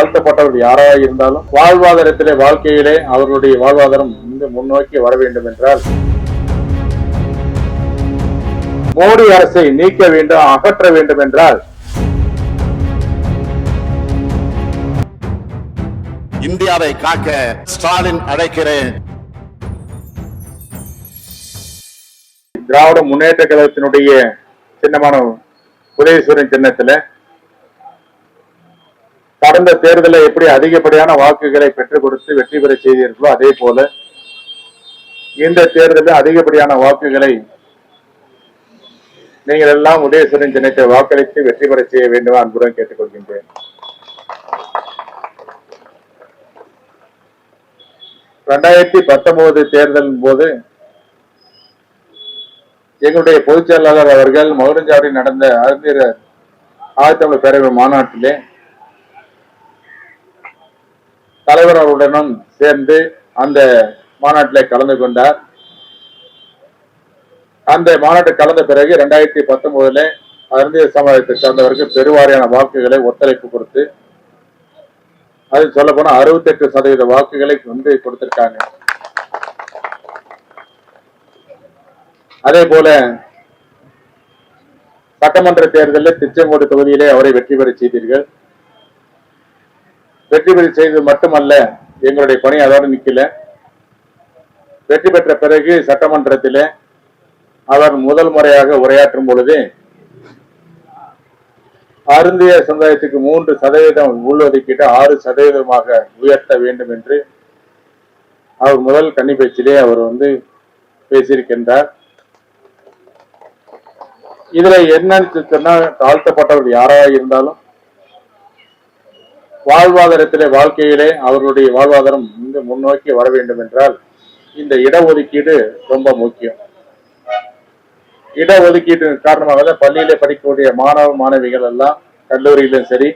தாழ்த்தப்பட்டவர்கள் யாராக இருந்தாலும் வாழ்வாதாரத்திலே வாழ்க்கையிலே அவர்களுடைய வாழ்வாதாரம் முன்னோக்கி வர வேண்டும் என்றால் மோடி அரசை நீக்க வேண்டும் அகற்ற வேண்டும் என்றால் இந்தியாவை காக்க ஸ்டாலின் அழைக்கிறேன். திராவிட முன்னேற்ற கழகத்தினுடைய சின்னமான உதயசூரன் சின்னத்துல கடந்த தேர்தலில் எப்படி அதிகப்படியான வாக்குகளை பெற்றுக் கொடுத்து வெற்றி பெற செய்தீர்களோ அதே போல இந்த தேர்தலில் அதிகப்படியான வாக்குகளை நீங்கள் எல்லாம் உதயசுரன் சின்னத்தை வாக்களித்து வெற்றி பெற செய்ய வேண்டும் அன்புடன் கேட்டுக்கொள்கின்றேன். ரெண்டாயிரத்தி பத்தொன்பது தேர்தலின் போது எங்களுடைய பொதுச் செயலாளர் அவர்கள் மகுரஞ்சாவடி நடந்த அறிஞர் ஆதித்தமிழ் பேரவை மாநாட்டிலே தலைவர் அவருடனும் சேர்ந்து அந்த மாநாட்டில் கலந்து கொண்டார். அந்த மாநாட்டு கலந்த பிறகு இரண்டாயிரத்தி பத்தொன்பதுல அறிஞர் சமுதாயத்தை சார்ந்தவருக்கு பெருவாரியான வாக்குகளை ஒத்துழைப்பு கொடுத்து அது சொல்ல போனா அறுபத்தெட்டு சதவீத வாக்குகளை வந்து கொடுத்திருக்காங்க. அதே போல சட்டமன்ற தேர்தலில் திருச்செங்கோடு தொகுதியிலே அவரை வெற்றி பெற செய்தீர்கள். வெற்றி பெற செய்தது மட்டுமல்ல எங்களுடைய பணி அதோடு நிற்கல வெற்றி பெற்ற பிறகு சட்டமன்றத்திலே அவர் முதல் முறையாக உரையாற்றும் பொழுது அருந்திய சமுதாயத்துக்கு மூன்று சதவீதம் உள்ஒதுக்கீட்டு ஆறு சதவீதமாக உயர்த்த வேண்டும் என்று அவர் முதல் கன்னி பேச்சிலே அவர் வந்து பேசியிருக்கின்றார். இதுல என்னன்னு சொன்னா தாழ்த்தப்பட்டவர்கள் யாராக இருந்தாலும் வாழ்வாதாரத்திலே வாழ்க்கையிலே அவர்களுடைய வாழ்வாதாரம் இந்த முன்னோக்கி வர வேண்டும் என்றால் இந்த இடஒதுக்கீடு ரொம்ப முக்கியம். இடஒதுக்கீட்டு காரணமாக தான் பள்ளியிலே படிக்கக்கூடிய மாணவ மாணவிகள் எல்லாம் கல்லூரியிலும் சரி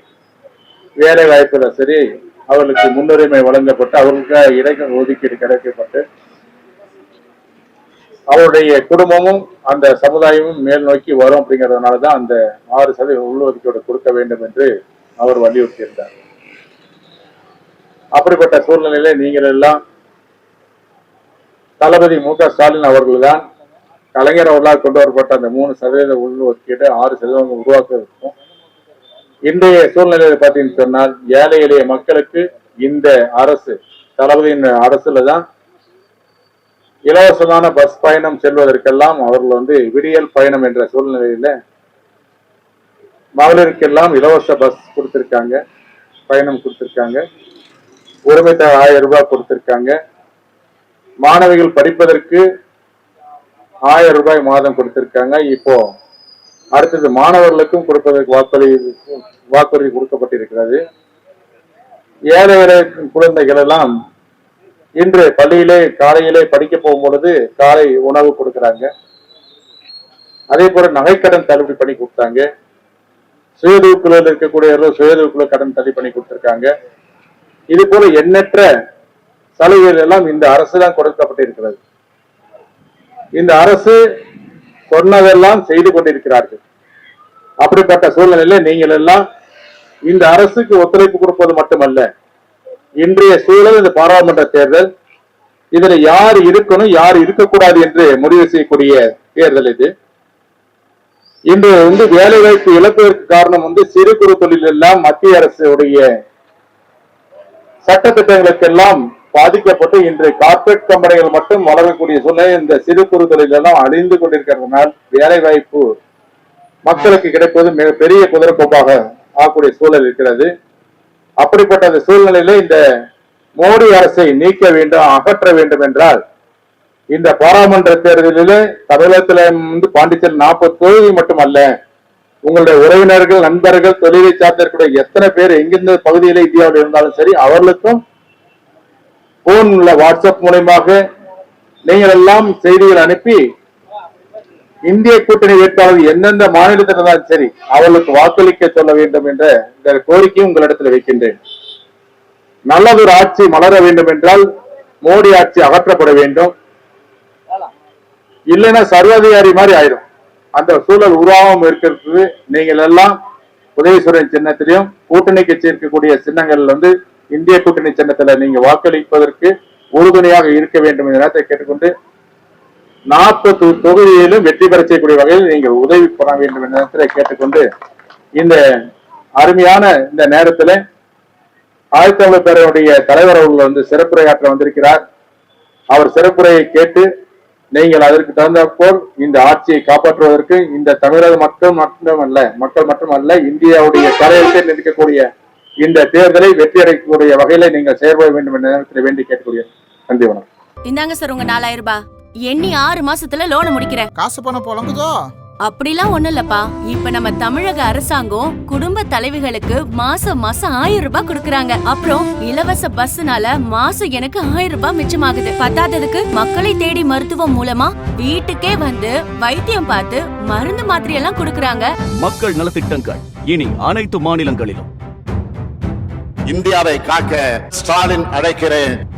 வேலை வாய்ப்புல சரி அவர்களுக்கு முன்னுரிமை வழங்கப்பட்டு அவர்களுக்கு இட ஒதுக்கீடு கிடைக்கப்பட்டு அவருடைய குடும்பமும் அந்த சமுதாயமும் மேல் நோக்கி வரும் அப்படிங்கிறதுனால தான் அந்த ஆறு சதவீத உள்ளொதுக்கீடு கொடுக்க வேண்டும் என்று அவர் வலியுறுத்தியிருந்தார். அப்படிப்பட்ட சூழ்நிலையில நீங்கள் எல்லாம் தளபதி மு க ஸ்டாலின் அவர்கள்தான் கலைஞர் அவர்களால் கொண்டு வரப்பட்ட அந்த மூணு சதவீத உள்ஒதுக்கீடு ஆறு சதவீதம் உருவாக்க இருக்கும் இன்றைய சூழ்நிலையில பார்த்தீங்கன்னு சொன்னால் ஏழை எளிய மக்களுக்கு இந்த அரசு தளபதியின் அரசுல தான் இலவசமான பஸ் பயணம் செல்வதற்கெல்லாம் அவர்கள் வந்து விடியல் பயணம் என்ற சூழ்நிலையில மகளிருக்கெல்லாம் இலவச பஸ் கொடுத்திருக்காங்க பயணம் கொடுத்திருக்காங்க. உரிமைத்த ஆயிரம் ரூபாய் கொடுத்திருக்காங்க. மாணவிகள் படிப்பதற்கு ஆயிரம் ரூபாய் மாதம் கொடுத்திருக்காங்க. இப்போ அடுத்தது மாணவர்களுக்கும் கொடுப்பதற்கு வாக்குறுதி வாக்குறுதி கொடுக்கப்பட்டிருக்கிறது. ஏழை ஏழை குழந்தைகள் எல்லாம் இன்று பள்ளியிலே காலையிலே படிக்க போகும் பொழுது காலை உணவு கொடுக்கறாங்க. அதே போல நகைக்கடன் தள்ளுபடி பண்ணி கொடுத்தாங்க. சுயதொகுப்பில் இருக்கக்கூடியவர்கள் சுயதொகுப்புல கடன் தள்ளி பண்ணி கொடுத்திருக்காங்க. இது போல எண்ணற்ற சலுகைகள் எல்லாம் இந்த அரசு தான் கொடுக்கப்பட்டிருக்கிறது. இந்த அரசு சொன்னதெல்லாம் செய்து கொண்டிருக்கிறார்கள். அப்படிப்பட்ட சூழ்நிலையில நீங்கள் எல்லாம் இந்த அரசுக்கு ஒத்துழைப்பு கொடுப்பது மட்டுமல்ல இன்றைய சூழல் இந்த பாராளுமன்ற தேர்தல் இதுல யார் இருக்கணும் யார் இருக்கக்கூடாது என்று முடிவு செய்யக்கூடிய தேர்தல் இது. இன்று வந்து வேலை வாய்ப்பு இழப்பதற்கு காரணம் வந்து சிறு குறு தொழில் எல்லாம் மத்திய அரசுடைய சட்ட திட்டங்களுக்கெல்லாம் பாதிக்கப்பட்டு இன்று கார்பரேட் கம்பெனிகள் மட்டும் வளரக்கூடிய சூழ்நிலை இந்த சிறு குறு தொழிலெல்லாம் அழிந்து கொண்டிருக்கிறதுனால் வேலை வாய்ப்பு மக்களுக்கு கிடைப்பது மிக பெரிய ஆகக்கூடிய சூழல் இருக்கிறது. அப்படிப்பட்ட அந்த சூழ்நிலையில இந்த மோடி அரசை நீக்க வேண்டும் அகற்ற வேண்டும் என்றால் இந்த பாராளுமன்ற தேர்தலிலே தமிழகத்துல வந்து பாண்டிச்சேரி நாற்பது தொகுதி மட்டுமல்ல உங்களுடைய உறவினர்கள் நண்பர்கள் தொழிலை சார்ந்திருக்கிற எத்தனை பேர் எங்கிருந்த பகுதியில இந்தியாவில் இருந்தாலும் சரி அவர்களுக்கும் போன்ல வாட்ஸ்அப் மூலயமாக நீங்கள் எல்லாம் செய்திகள் அனுப்பி இந்திய கூட்டணி வேட்பாளர் எந்தெந்த மாநிலத்தில் இருந்தாலும் சரி அவர்களுக்கு வாக்களிக்க சொல்ல வேண்டும் என்ற இந்த கோரிக்கையும் உங்களிடத்தில் வைக்கின்றேன் நல்லதொரு ஆட்சி மலர வேண்டும் என்றால் மோடி ஆட்சி அகற்றப்பட வேண்டும். இல்லைன்னா சர்வாதிகாரி மாதிரி ஆயிடும் அந்த சூழல் உருவாகாம இருக்கிறதுக்கு நீங்கள் எல்லாம் உதயசுரன் சின்னத்திலையும் கூட்டணி கட்சி இருக்கக்கூடிய சின்னங்கள் வந்து இந்திய கூட்டணி சின்னத்துல நீங்க வாக்களிப்பதற்கு உறுதுணையாக இருக்க வேண்டும் என்ற நேரத்தை கேட்டுக்கொண்டு நாற்பது தொகுதியிலும் வெற்றி பெற செய்யக்கூடிய வகையில் நீங்கள் உதவி பெற வேண்டும் என்ற நேரத்தில் கேட்டுக்கொண்டு இந்த அருமையான இந்த நேரத்துல ஆயத்தமிழர் பேரவையுடைய தலைவர் அவர்கள் வந்து சிறப்புரையாற்ற வந்திருக்கிறார். அவர் சிறப்புரையை கேட்டு நீங்கள் அதற்கு தகுந்த போல் இந்த ஆட்சியை காப்பாற்றுவதற்கு இந்த தமிழக மக்கள் மட்டுமல்ல மக்கள் மட்டுமல்ல இந்தியாவுடைய தலையத்தில் இருக்கக்கூடிய இந்த தேர்தலை வெற்றி அடைக்கக்கூடிய வகையில நீங்கள் செயல்பட வேண்டும் என்ற நேரத்தில் வேண்டி கேட்கக்கூடிய நன்றி வணக்கம். இந்தாங்க சார் உங்க நாலாயிரம் ரூபாய். எண்ணி ஆறு மாசத்துல லோனை முடிக்கிறேன். காசு பணம் புழங்குதோ? அப்படிலாம் ஒண்ணும் இல்லப்பா. இப்ப நம்ம தமிழக அரசாங்கம் குடும்ப தலைவிகளுக்கு மாசம் மாசம் ஆயிரம் ரூபாய் கொடுக்கறாங்க. அப்புறம் இலவச பஸ்னால மாசம் எனக்கு ஆயிரம் ரூபாய் மிச்சமாகுது. பத்தாததுக்கு மக்களை தேடி மருத்துவம் மூலமா வீட்டுக்கே வந்து வைத்தியம் பார்த்து மருந்து மாத்திரை எல்லாம் கொடுக்கறாங்க. மக்கள் நலத்திட்டங்கள். இனி அனைத்து மாநிலங்களிலும். இந்தியாவை காக்க ஸ்டாலின் அழைக்கிறேன்.